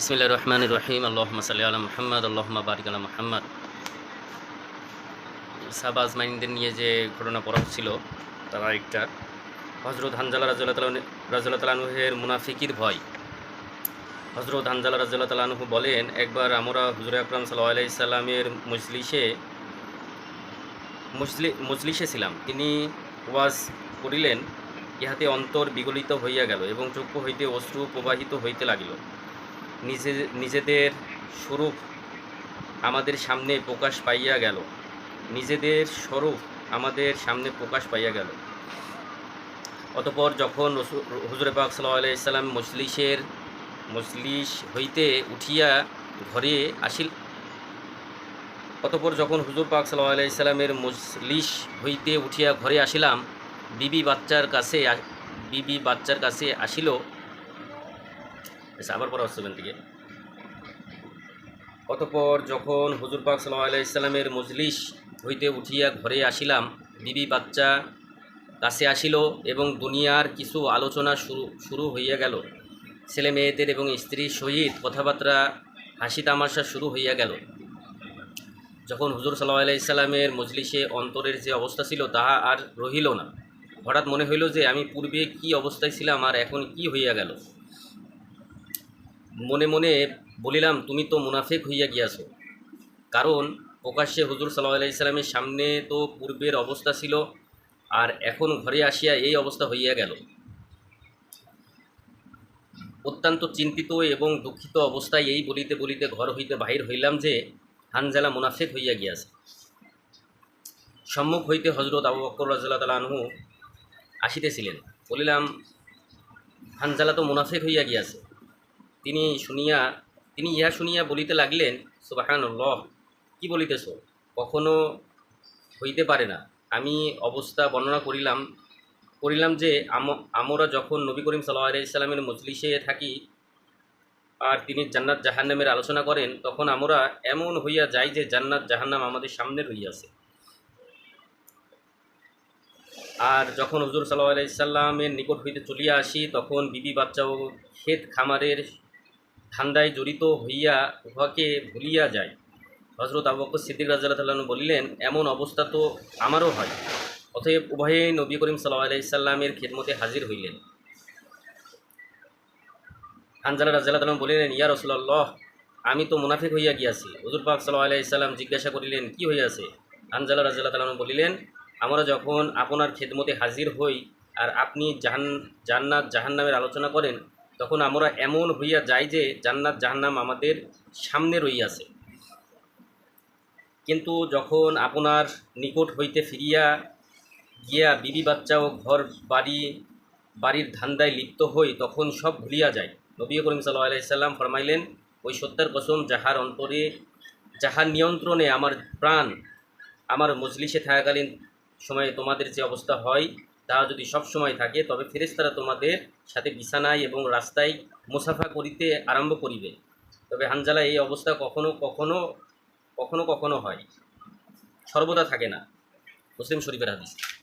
বিসমিল্লা রহমান রহিম আল্লাহ সাল্লি আলা মোহাম্মদ আল্লাহ বারিক আলা মোহাম্মদ সাবা মাইনদের নিয়ে যে ঘটনা পড়া হচ্ছিল তারা একটা হজরত হানজালা রাজুল্লাহ রাজুল্লাহ তালানুহের মুনাফিকির ভয়। হজরত হানজালা রাজুল্লাহ তালানুহু বলেন, একবার আমরা হুজুর আকরাম সাল্লাহ আলাইসাল্লামের মজলিসে মজলিসে ছিলাম। তিনি ওয়াজ করিলেন, ইহাতে অন্তর বিগলিত হইয়া গেল এবং চক্ষু হইতে অশ্রু প্রবাহিত হইতে লাগিল। নিজে, নিজেদের স্বরূপ আমাদের সামনে প্রকাশ পাইয়া গেল। নিজেদের স্বরূপ আমাদের সামনে প্রকাশ পাইয়া গেল। অতপর যখন হুজুরে পাক সাল্লাহ আলাইসাল্লাম মজলিসের, মজলিস হইতে উঠিয়া ঘরে আসিল, অতপর যখন হুজুর পাক সাল্লাহ আলাইসাল্লামের মজলিস হইতে উঠিয়া ঘরে আসিলাম, বিবি বাচ্চার কাছে বিবি বাচ্চার কাছে আসিল আচ্ছা আবার পড়া হচ্ছে থেকে অতপর যখন হুজুর পাক সাল্লাহ আলাইসাল্লামের মজলিস হইতে উঠিয়া ঘরে আসিলাম, বিবি বাচ্চা কাছে আসিল এবং দুনিয়ার কিছু আলোচনা শুরু শুরু হইয়া গেল। ছেলে মেয়েদের এবং স্ত্রীর সহিত কথাবার্তা, হাসি তামাশা শুরু হইয়া গেল। যখন হুজুর সাল্লাহ আলাইসাল্লামের মজলিসে অন্তরের যে অবস্থা ছিল, তাহা আর রহিল না। হঠাৎ মনে হইল যে আমি পূর্বে কি অবস্থায় ছিলাম আর এখন কি হইয়া গেল। মনে মনে বলিলাম, তুমি তো মুনাফেক হইয়া গিয়াছ। কারণ প্রকাশ্যে হুজুর সাল্লাহ আলাইসাল্লামের সামনে তো পূর্বের অবস্থা ছিল, আর এখন ঘরে আসিয়া এই অবস্থা হইয়া গেল। অত্যন্ত চিন্তিত এবং দুঃখিত অবস্থায় এই বলিতে বলিতে ঘর হইতে বাহির হইলাম যে, হানজালা মুনাফেক হইয়া গিয়াছে। সম্মুখ হইতে হজরত আবু বক্কর রাজা তালাহু আসিতেছিলেন। বলিলাম, হানজালা তো মুনাফেক হইয়া গিয়াছে। তিনি শুনিয়া, তিনি ইহা শুনিয়া বলিতে লাগলেন সুবাহান লহ কি বলিতেছ? কখনো হইতে পারে না। আমি অবস্থা বর্ণনা করিলাম করিলাম যে আমরা যখন নবী করিম সাল্লাহ আলাইসাল্লামের মজলিসে থাকি আর তিনি জান্নাত জাহান্নামের আলোচনা করেন, তখন আমরা এমন হইয়া যাই যে জান্নাত জাহান্নাম আমাদের সামনে রইয়াছে আর যখন হুজুর সাল্লাহ আলাইসাল্লামের নিকট হইতে চলিয়া আসি, তখন বিবি বাচ্চা ও ক্ষেত খামারের ঠান্ডায় জড়িত হইয়া উহাকে ভুলিয়া যায়। হজরত আবু বকর সিদ্দিক রাজ্লাহ তাল্লাহ বলিলেন, এমন অবস্থা তো আমারও হয়। অতএব উভয়ে নবী করিম সাল্লাহ আলাইসাল্লামের খেদমতে হাজির হইলেন। হানজালা রাজ্লাহ তাল্লাম বলিলেন, ইয়া রসুল্লাহ আমি তো মুনাফিক হইয়া গিয়াছি। হুজুর পাক সাল্লাহ আলাইসাল্লাম জিজ্ঞাসা করিলেন, কি হইয়াছে? হানজালা রাজ্লাহ তাল্লাম বলিলেন, আমরা যখন আপনার খেদমতে হাজির হই আর আপনি জাহান, জান্নাত জাহান্নামের আলোচনা করেন তখন আমরা এমন হইয়া যাই যে জান্নাত জাহান্নাম আমাদের সামনে রইয়াছে। কিন্তু যখন আপনার নিকট হইতে ফিরিয়া গিয়া বিবি বাচ্চা ও ঘর বাড়ি, বাড়ির ধান্দায় লিপ্ত হই, তখন সব ভুলিয়া যায় নবী করিম সাল্লাহ আলাইসাল্লাম ফরমাইলেন, ওই সত্যার কসম যাহার অন্তরে, যাহার নিয়ন্ত্রণে আমার প্রাণ আমার মজলিসে থাকাকালীন সময়ে তোমাদের যে অবস্থা হয় তা যদি সব সময় থাকে, তবে ফেরেস্তারা তোমাদের সাথে বিছানায় এবং রাস্তায় মুসাফা করিতে আরম্ভ করিবে। তবে হানজালা, এই অবস্থা কখনো কখনো কখনো কখনো হয়। সর্বদা থাকে না। মুসলিম শরীফের হাদিস।